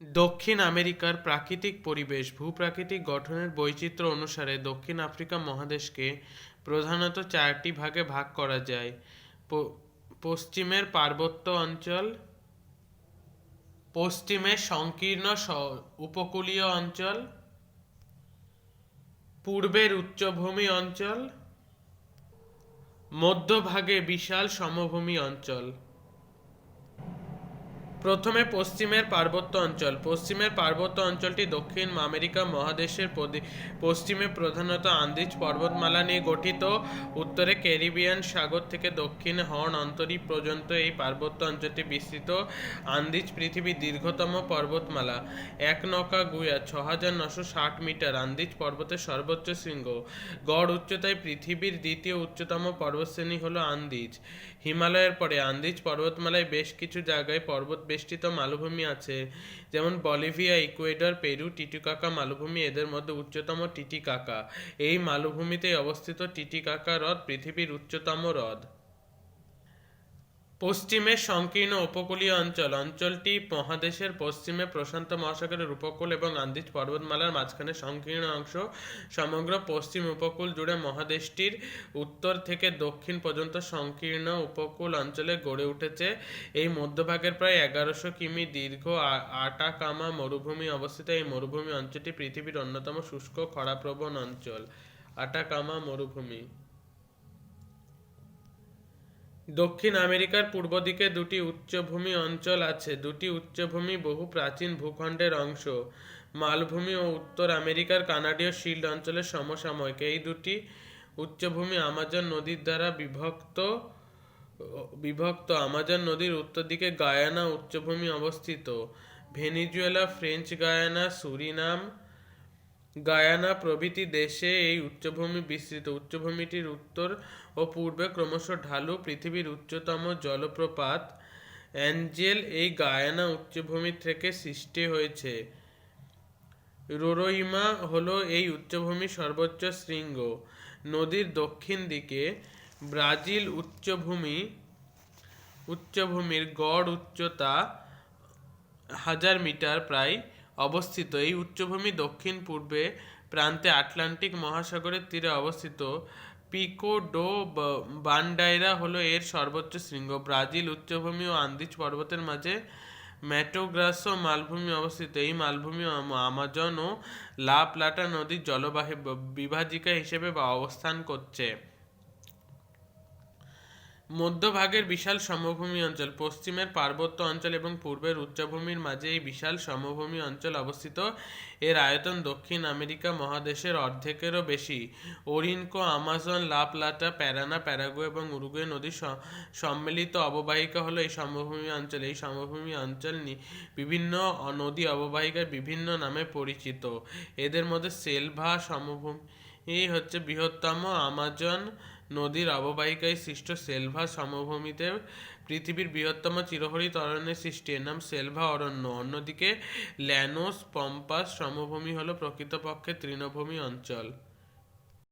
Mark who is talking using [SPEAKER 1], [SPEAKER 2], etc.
[SPEAKER 1] দক্ষিণ আমেরিকার প্রাকৃতিক পরিবেশ, ভূপ্রাকৃতিক গঠনের বৈচিত্র্য অনুসারে দক্ষিণ আফ্রিকা মহাদেশকে প্রধানত চারটি ভাগে ভাগ করা যায়। পশ্চিমের পার্বত্য অঞ্চল, পশ্চিমে সংকীর্ণ উপকূলীয় অঞ্চল, পূর্বের উচ্চভূমি অঞ্চল, মধ্যভাগে বিশাল সমভূমি অঞ্চল। প্রথমে পশ্চিমের পার্বত্য অঞ্চল। পশ্চিমের পার্বত্য অঞ্চলটি দক্ষিণ আমেরিকা মহাদেশের পশ্চিমে প্রধানত আন্দিজ পর্বতমালা নিয়ে গঠিত। উত্তরে ক্যারিবিয়ান সাগর থেকে দক্ষিণে হর্ন অন্তরীপ পর্যন্ত এই পার্বত্য অঞ্চলটি বিস্তৃত। আন্দিজ পৃথিবীর দীর্ঘতম পর্বতমালা। এক নৌকা গুয়া ছ হাজার নশো ষাট মিটার আন্দিজ পর্বতের সর্বোচ্চ শৃঙ্গ। গড় উচ্চতায় পৃথিবীর দ্বিতীয় উচ্চতম পর্বতশ্রেণী হলো আন্দিজ। হিমালয়ের পরে আন্দিজ পর্বতমালায় বেশ কিছু জায়গায় পর্বত বেষ্টিত মালভূমি আছে। যেমন বলিভিয়া, ইকুয়েডর, পেরু টিটিকাকা মালভূমি, এদের মধ্যে উচ্চতম টিটিকাকা এই মালভূমিতে অবস্থিত টিটিকাকা হ্রদ পৃথিবীর উচ্চতম হ্রদ। পশ্চিমে সংকীর্ণ উপকূলীয় অঞ্চল। অঞ্চলটি মহাদেশের পশ্চিমে প্রশান্ত মহাসাগরের উপকূল এবং আন্দিজ পর্বতমালার মাঝখানে সংকীর্ণ অংশ। সমগ্র পশ্চিম উপকূল জুড়ে মহাদেশটির উত্তর থেকে দক্ষিণ পর্যন্ত সংকীর্ণ উপকূল অঞ্চলে গড়ে উঠেছে। এই মধ্যভাগের প্রায় এগারোশো কিমি দীর্ঘ আটাকামা মরুভূমি অবস্থিত। এই মরুভূমি অঞ্চলটি পৃথিবীর অন্যতম শুষ্ক খরাপ্রবণ অঞ্চল। আটাকামা মরুভূমি। দক্ষিণ আমেরিকার পূর্ব দিকে দুটি উচ্চভূমি অঞ্চল আছে। দুটি উচ্চভূমি বহু প্রাচীন ভূখণ্ডের অংশ। মালভূমি ও উত্তর আমেরিকার কানাডীয় শিল্ড অঞ্চলের সমসাময়িক। এই দুটি উচ্চভূমি আমাজন নদীর দ্বারা বিভক্ত বিভক্ত। আমাজন নদীর উত্তর দিকে গায়ানা উচ্চভূমি অবস্থিত। Venezuela, French Guiana, Suriname Guyana প্রভৃতি দেশে এই উচ্চভূমি বিস্তৃত। উচ্চভূমিটির উত্তর ও পূর্বে ক্রমশ ঢালু পৃথিবীর উচ্চতম জলপ্রপাত। অ্যাঞ্জেল এই গায়ানা উচ্চভূমি থেকে সৃষ্টি হয়েছে। রোরোইমা হলো এই উচ্চভূমির সর্বোচ্চ শৃঙ্গ। নদীর দক্ষিণ দিকে ব্রাজিল উচ্চভূমি, উচ্চভূমির গড় উচ্চতা হাজার মিটার প্রায় অবস্থিত। এই উচ্চভূমি দক্ষিণ পূর্বে প্রান্তে আটলান্টিক মহাসাগরের তীরে অবস্থিত। পিকো ডো বান্ডাইরা হলো এর সর্বোচ্চ শৃঙ্গ। ব্রাজিল উচ্চভূমি ও আন্দিজ পর্বতের মাঝে ম্যাটোগ্রাসো মালভূমি অবস্থিত। এই মালভূমি আমাজন ও লা প্লাটা নদীর জলবাহী বিভাজিকা হিসেবে অবস্থান করছে। মধ্যভাগের বিশাল সমভূমি অঞ্চল, পশ্চিমের পার্বত্য অঞ্চল এবং পূর্বের উচ্চভূমির মাঝে এই বিশাল সমভূমি অঞ্চল অবস্থিত। এর আয়তন দক্ষিণ আমেরিকা মহাদেশের অর্ধেকেরও বেশি। ওরিনকো, আমাজন লা প্লাটা প্যারানা, প্যারাগুয়ে এবং উরুগুয়ে নদীর সম্মিলিত অববাহিকা হলো এই সমভূমি অঞ্চল। এই সমভূমি অঞ্চল বিভিন্ন নদী অববাহিকার বিভিন্ন নামে পরিচিত। এদের মধ্যে সেলভা সমভূমি এই হচ্ছে বৃহত্তম আমাজন নদীর অববাহিকায় সৃষ্ট সেলভা সমভূমিতে পৃথিবীর বৃহত্তম চিরহরিত অরণ্যের সৃষ্টি। এর নাম সেলভা অরণ্য। অন্যদিকে ল্যানোস পম্পাস সমভূমি হল প্রকৃতপক্ষে তৃণভূমি অঞ্চল।